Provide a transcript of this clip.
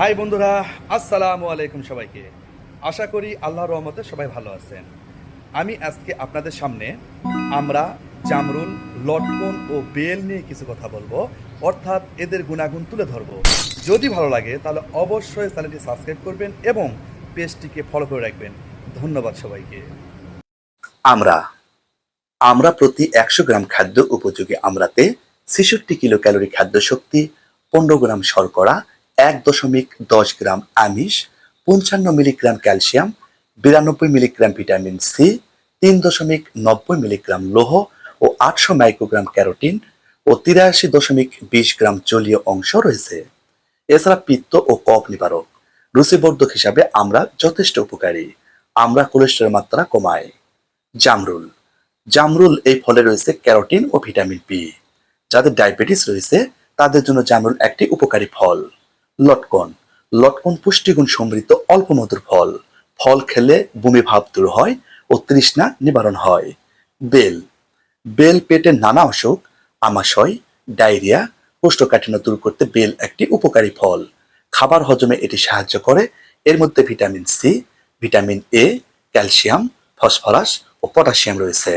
High বন্ধুরা, আসসালামু আলাইকুম সবাইকে। আশা করি আল্লাহর রহমতে সবাই ভালো আছেন। আমি আজকে আপনাদের সামনে আমরা জামরুল, লটকন ও বেল নিয়ে কিছু কথা বলব, অর্থাৎ এদের গুণাগুণ তুলে ধরবো। যদি ভালো লাগে, তাহলে অবশ্যই চ্যানেলটি সাবস্ক্রাইব করবেন এবং পেজটিকে ফলো করে রাখবেন। ধন্যবাদ সবাইকে। আমরা আমরা প্রতি একশো গ্রাম খাদ্য উপযোগী আমরাতে ছেষট্টি কিলো ক্যালোরি খাদ্য শক্তি পনেরো গ্রাম শর্করা এক দশমিক দশ গ্রাম আমিষ, পঞ্চান্ন মিলিগ্রাম ক্যালসিয়াম, বিরানব্বই মিলিগ্রাম ভিটামিন সি, তিন দশমিক নব্বই মিলিগ্রাম লৌহ ও আটশো মাইক্রোগ্রাম ক্যারোটিন ও তিরাশি দশমিক বিশ গ্রাম জলীয় অংশ রয়েছে। এছাড়া পিত্ত ও কফ নিবারক রুচিবর্ধক হিসাবে আমরা যথেষ্ট উপকারী। আমরা কোলেস্টেরল মাত্রা কমায় জামরুল। জামরুল এই ফলে রয়েছে ক্যারোটিন ও ভিটামিন বি যাদের ডায়াবেটিস রয়েছে, তাদের জন্য জামরুল একটি উপকারী ফল। লটকন। লটকন পুষ্টিগুণ সমৃদ্ধ, অল্প মধুর ফল। ফল খেলে বমি ভাব দূর হয় ও তৃষ্ণা নিবারণ হয়। বেল। বেল পেটের নানা অসুখ, আমাশয়, ডায়রিয়া, কোষ্ঠকাঠিন্য দূর করতে বেল একটি উপকারী ফল। খাবার হজমে এটি সাহায্য করে। এর মধ্যে vitamin C, vitamin A, calcium, phosphorus O potassium রয়েছে।